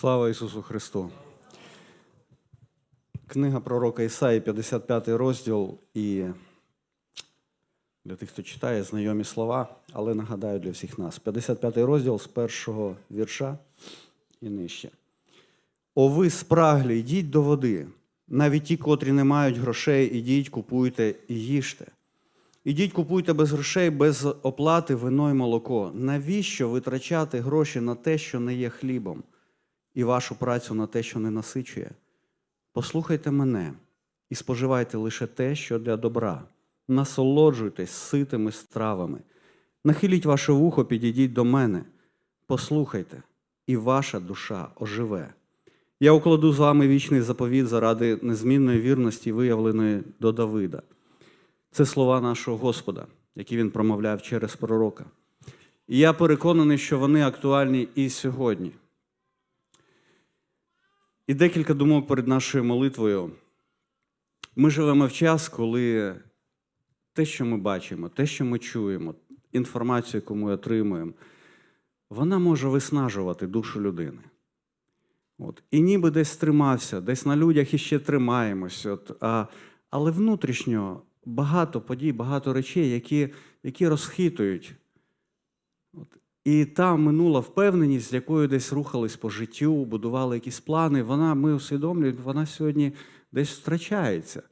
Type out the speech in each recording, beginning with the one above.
Слава Ісусу Христу! Книга пророка Ісаї, 55 розділ, і для тих, хто читає, знайомі слова, але нагадаю для всіх нас. 55 розділ з першого вірша і нижче. О ви спраглі, йдіть до води. Навіть ті, котрі не мають грошей, ідіть, купуйте і їжте. Ідіть, купуйте без грошей, без оплати вино й молоко. Навіщо витрачати гроші на те, що не є хлібом, і вашу працю на те, що не насичує? Послухайте мене і споживайте лише те, що для добра. Насолоджуйтесь ситими стравами. Нахиліть ваше вухо, підійдіть до мене. Послухайте, і ваша душа оживе. Я укладу з вами вічний заповіт заради незмінної вірності, виявленої до Давида. Це слова нашого Господа, які він промовляв через пророка. І я переконаний, що вони актуальні і сьогодні. І декілька думок перед нашою молитвою. Ми живемо в час, коли те, що ми бачимо, те, що ми чуємо, інформацію, яку ми отримуємо, вона може виснажувати душу людини. От. І ніби десь тримався, десь на людях іще тримаємось. От. А, але внутрішньо багато подій, багато речей, які, які розхитують. І та минула впевненість, з якою десь рухались по життю, будували якісь плани, вона, ми усвідомлюємо, вона сьогодні десь втрачається.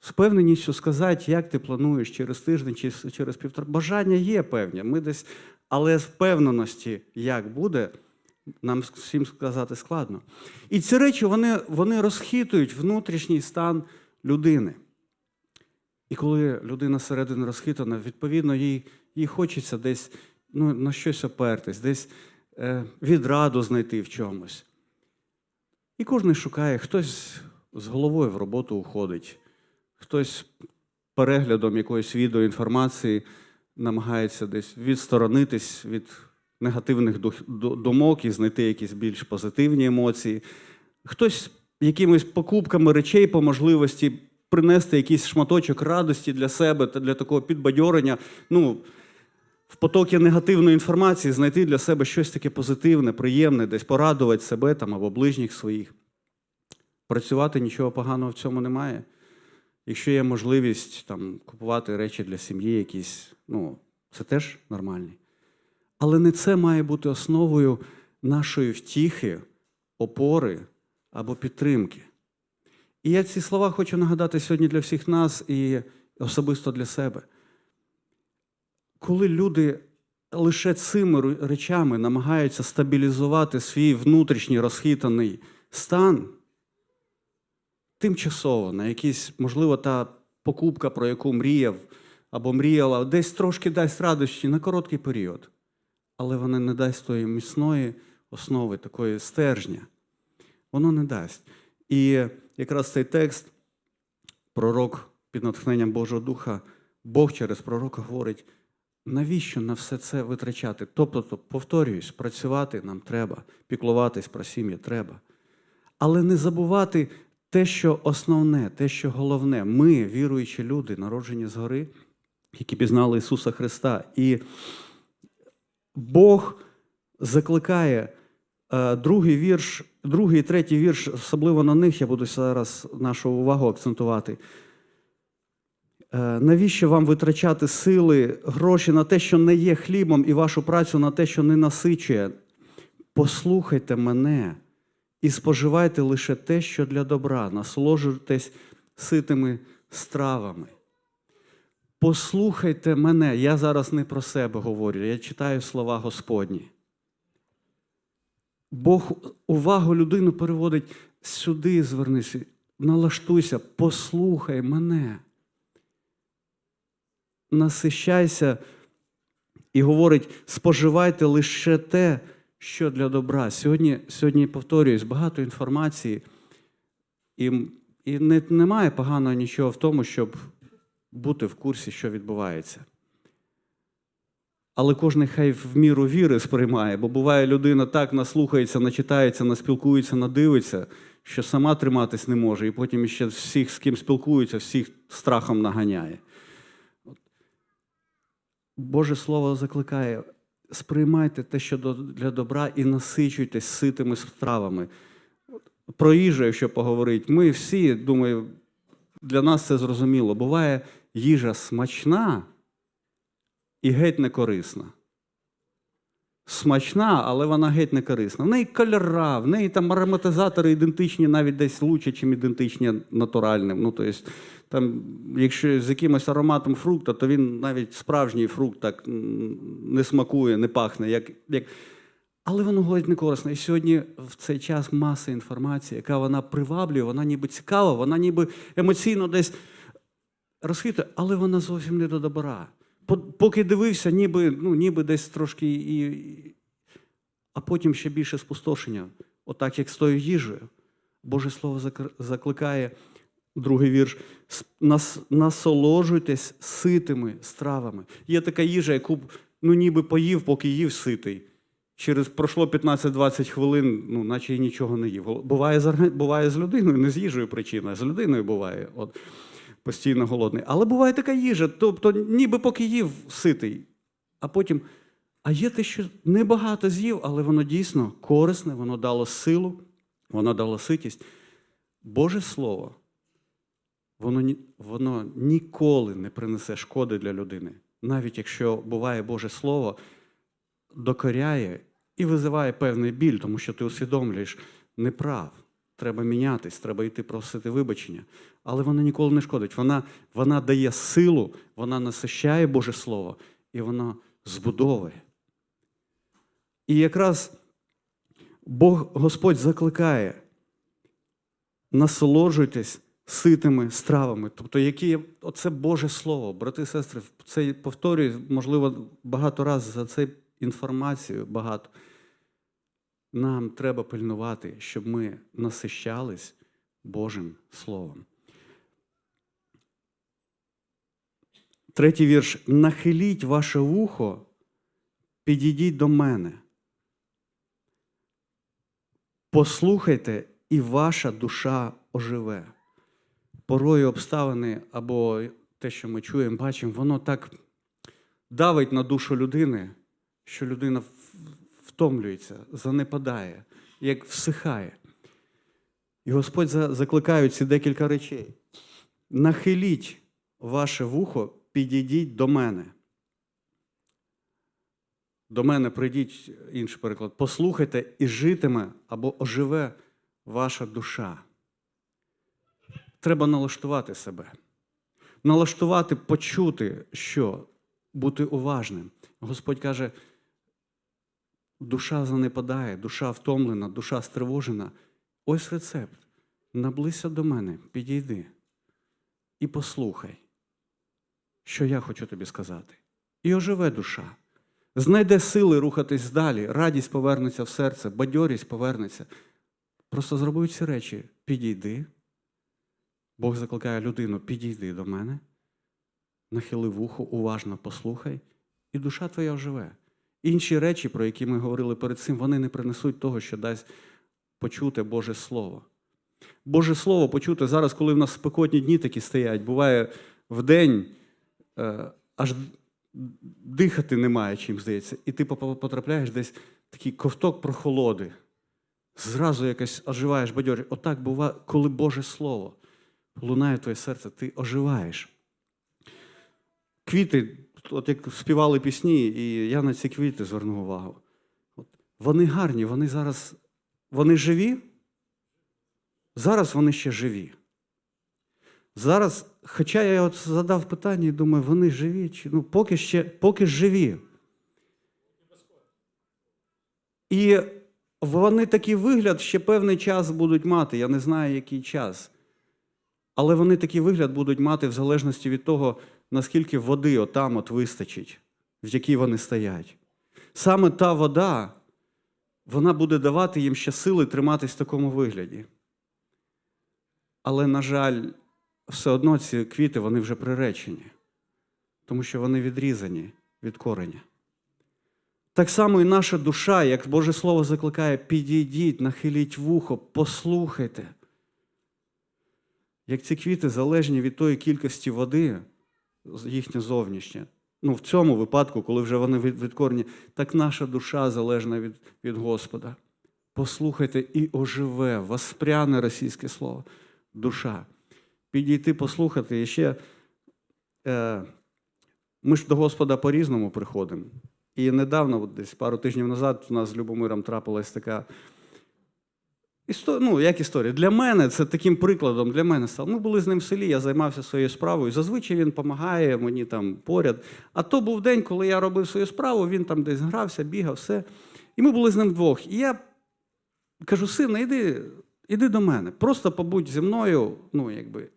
З впевненістю сказати, як ти плануєш через тиждень чи через півтора. Бажання є певні. Ми десь, але з впевненості, як буде, нам всім сказати складно. І ці речі вони, вони розхитують внутрішній стан людини. І коли людина середини розхитана, відповідно, їй, їй хочеться десь ну, на щось опертись, десь е, відраду знайти в чомусь. І кожен шукає, хтось з головою в роботу уходить, хтось переглядом якоїсь відеоінформації намагається десь відсторонитись від негативних думок і знайти якісь більш позитивні емоції. Хтось якимись покупками речей по можливості принести якийсь шматочок радості для себе та для такого підбадьорення. Ну, в потокі негативної інформації знайти для себе щось таке позитивне, приємне, десь порадувати себе там або ближніх своїх. Працювати нічого поганого в цьому немає. Якщо є можливість там, купувати речі для сім'ї, якісь, ну, це теж нормально. Але не це має бути основою нашої втіхи, опори або підтримки. І я ці слова хочу нагадати сьогодні для всіх нас і особисто для себе. Коли люди лише цими речами намагаються стабілізувати свій внутрішній розхитаний стан, тимчасово, на якісь, можливо, та покупка, про яку мріяв або мріяла, десь трошки дасть радості на короткий період, але вона не дасть тої міцної основи, такої стержня. Воно не дасть. І якраз цей текст, пророк під натхненням Божого Духа, Бог через пророка говорить, навіщо на все це витрачати? Тобто, повторююсь, працювати нам треба, піклуватись про сім'ї треба. Але не забувати те, що основне, те, що головне, ми, віруючі люди, народжені згори, які пізнали Ісуса Христа. І Бог закликає е, другий вірш, другий і третій вірш, особливо на них я буду зараз нашу увагу акцентувати. Е, навіщо вам витрачати сили, гроші на те, що не є хлібом, і вашу працю на те, що не насичує? Послухайте мене і споживайте лише те, що для добра, насолоджуйтесь ситими стравами. Послухайте мене, я зараз не про себе говорю, я читаю слова Господні. Бог увагу людину переводить сюди, звернися, налаштуйся, послухай мене. Насищайся і говорить, споживайте лише те, що для добра. Сьогодні, сьогодні повторююсь, багато інформації, і і не, немає поганого нічого в тому, щоб бути в курсі, що відбувається. Але кожен хай в міру віри сприймає, бо буває, людина так наслухається, начитається, наспілкується, надивиться, що сама триматись не може, і потім ще всіх, з ким спілкується, всіх страхом наганяє. Боже Слово закликає сприймайте те, що для добра, і насичуйтесь ситими стравами. Про їжу, якщо поговорити, ми всі, думаю, для нас це зрозуміло. Буває їжа смачна і геть не корисна. Смачна, але вона геть не корисна. В неї кольора, в неї там ароматизатори ідентичні, навіть десь лучше, чим ідентичні натуральним. Ну, тобто, там, якщо з якимось ароматом фрукта, то він навіть справжній фрукт так не смакує, не пахне. Як, як... Але воно геть не корисне. І сьогодні в цей час маса інформації, яка вона приваблює, вона ніби цікава, вона ніби емоційно десь розхитує, але вона зовсім не до добра. Поки дивився, ніби, ну, ніби десь трошки і- А потім ще більше спустошення. Отак, як з тою їжею. Боже Слово закликає, другий вірш. «С- Нас, насолоджуйтесь ситими стравами. Є така їжа, яку ну, ніби поїв, поки їв ситий. Через пройшло 15-20 хвилин, ну, наче й нічого не їв. Буває з, буває з людиною, не з їжею причина, з людиною буває. От, постійно голодний. Але буває така їжа, тобто ніби поки їв ситий, а потім. А є те, що небагато з'їв, але воно дійсно корисне, воно дало силу, воно дало ситість. Боже Слово, воно, воно ніколи не принесе шкоди для людини. Навіть якщо буває Боже Слово, докоряє і визиває певний біль, тому що ти усвідомлюєш неправ. Треба мінятись, треба йти просити вибачення. Але вона ніколи не шкодить. Вона, вона дає силу, вона насищає Боже Слово, і вона збудовує. І якраз Бог Господь закликає: насолоджуйтесь ситими стравами. Тобто, які оце Боже Слово, брати і сестри, це повторюю, можливо, багато разів за це інформацію багато. Нам треба пильнувати, щоб ми насищались Божим Словом. Третій вірш. Нахиліть ваше вухо, підійдіть до мене. Послухайте, і ваша душа оживе. Порою обставини або те, що ми чуємо, бачимо, воно так давить на душу людини, що людина втомлюється, занепадає, як всихає. І Господь закликає ці декілька речей. Нахиліть ваше вухо, підійдіть до мене. До мене прийдіть, інший переклад, послухайте і житиме або оживе ваша душа. Треба налаштувати себе. Налаштувати, почути, що бути уважним. Господь каже, душа занепадає, душа втомлена, душа стривожена. Ось рецепт. Наблизься до мене, підійди і послухай, що я хочу тобі сказати. І оживе душа. Знайде сили рухатись далі, радість повернеться в серце, бадьорість повернеться. Просто зроби ці речі. Підійди. Бог закликає людину, підійди до мене, нахили вухо, уважно послухай, і душа твоя оживе. Інші речі, про які ми говорили перед цим, вони не принесуть того, що дасть почути Боже Слово. Боже Слово почути зараз, коли в нас спекотні дні такі стоять, буває в день е, аж дихати немає чим, здається, і ти потрапляєш десь такий ковток прохолоди. Зразу якось оживаєш бадьорі. Отак буває, коли Боже Слово лунає твоє серце, ти оживаєш. Квіти, от як співали пісні, і я на ці квіти звернув увагу. От, вони гарні, вони зараз вони живі. Зараз вони ще живі. Зараз, хоча я от задав питання і думаю, вони живі, чи ну, поки ще поки живі. І вони такий вигляд ще певний час будуть мати. Я не знаю, який час. Але вони такий вигляд будуть мати в залежності від того, наскільки води отам от вистачить, в якій вони стоять. Саме та вода, вона буде давати їм ще сили триматись в такому вигляді. Але, на жаль, все одно ці квіти вони вже приречені, тому що вони відрізані від кореня. Так само і наша душа, як Боже Слово закликає, підійдіть, нахиліть вухо, послухайте. Як ці квіти залежні від тої кількості води, їхнє зовнішнє, ну, в цьому випадку, коли вже вони від- відкорені, так наша душа залежна від, від Господа. Послухайте і оживе, воспряне російське слово, душа. Підійти, послухати і ще. Е, ми ж до Господа по-різному приходимо. І недавно, десь пару тижнів назад, у нас з Любомиром трапилась така історія. Ну, як історія? Для мене це таким прикладом для мене стало. Ми були з ним в селі, я займався своєю справою. Зазвичай він допомагає мені там поряд. А то був день, коли я робив свою справу, він там десь грався, бігав, все. І ми були з ним вдвох. І я кажу: сина, іди, іди до мене. Просто побудь зі мною. Ну, якби.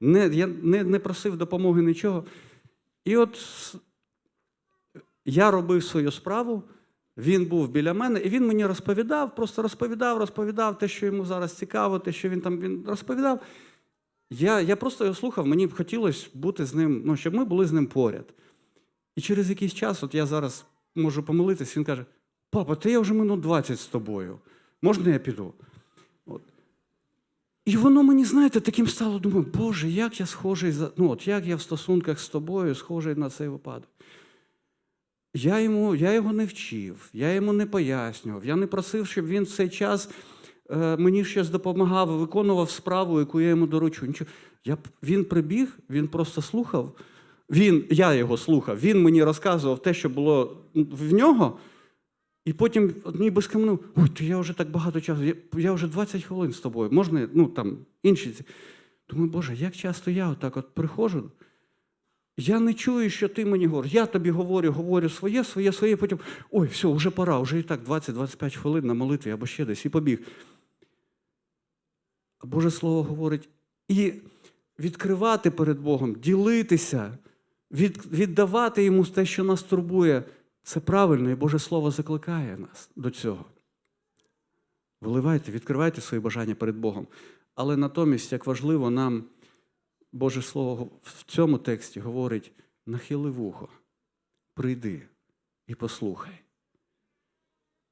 Не, я не, не просив допомоги нічого. І от я робив свою справу, він був біля мене, і він мені розповідав, просто розповідав, розповідав те, що йому зараз цікаво, те, що він там він розповідав. Я, я просто його слухав, мені б хотілося бути з ним, ну, щоб ми були з ним поряд. І через якийсь час, от я зараз можу помилитись, він каже: Папа, та я вже минут 20 з тобою. Можна я піду? От. І воно мені, знаєте, таким стало, думаю, Боже, як я схожий за. Ну, от як я в стосунках з тобою схожий на цей випадок. Я, йому, я його не вчив, я йому не пояснював, я не просив, щоб він цей час е, мені щось допомагав, виконував справу, яку я йому доручу. Нічого. Я, він прибіг, він просто слухав. Він, я його слухав, він мені розказував те, що було в нього, і потім от ніби скамнув, ой, ти я вже так багато часу, я, я вже 20 хвилин з тобою, можна, ну там інші. ці». Думаю, Боже, як часто я отак от приходжу, я не чую, що ти мені говориш. Я тобі говорю, говорю своє, своє, своє, потім ой, все, вже пора, вже і так 20-25 хвилин на молитві або ще десь, і побіг. А Боже Слово говорить, і відкривати перед Богом, ділитися, від, віддавати йому те, що нас турбує, це правильно, і Боже Слово закликає нас до цього. Виливайте, відкривайте свої бажання перед Богом. Але натомість, як важливо нам Боже Слово в цьому тексті говорить: нахили вухо, прийди і послухай.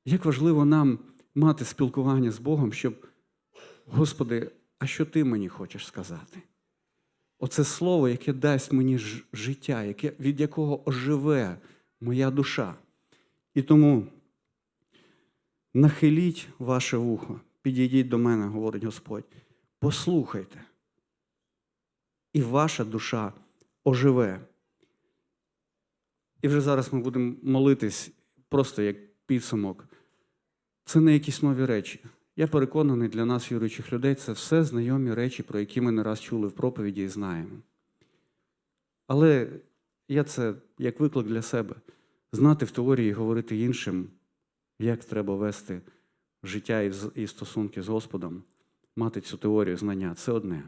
Як важливо нам мати спілкування з Богом, щоб, Господи, а що ти мені хочеш сказати? Оце слово, яке дасть мені життя, яке, від якого оживе моя душа. І тому нахиліть ваше вухо, підійдіть до мене, говорить Господь, послухайте і ваша душа оживе. І вже зараз ми будемо молитись просто як підсумок. Це не якісь нові речі. Я переконаний, для нас, віруючих людей, це все знайомі речі, про які ми не раз чули в проповіді і знаємо. Але я це як виклик для себе знати в теорії і говорити іншим, як треба вести життя і стосунки з Господом, мати цю теорію знання це одне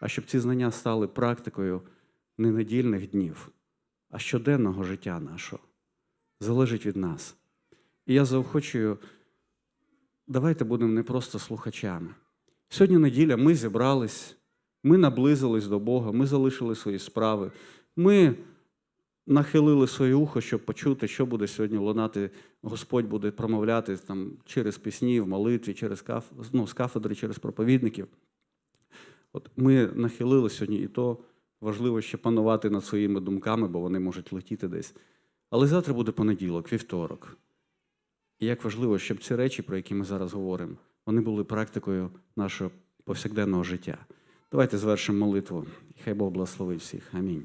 а щоб ці знання стали практикою не недільних днів, а щоденного життя нашого. Залежить від нас. І я заохочую, давайте будемо не просто слухачами. Сьогодні неділя, ми зібрались, ми наблизились до Бога, ми залишили свої справи, ми нахилили своє ухо, щоб почути, що буде сьогодні лунати. Господь буде промовляти там, через пісні, в молитві, через каф... ну, з кафедри, через проповідників. От ми нахилили сьогодні, і то важливо ще панувати над своїми думками, бо вони можуть летіти десь. Але завтра буде понеділок, вівторок. І як важливо, щоб ці речі, про які ми зараз говоримо, вони були практикою нашого повсякденного життя. Давайте звершимо молитву. Хай Бог благословить всіх. Амінь.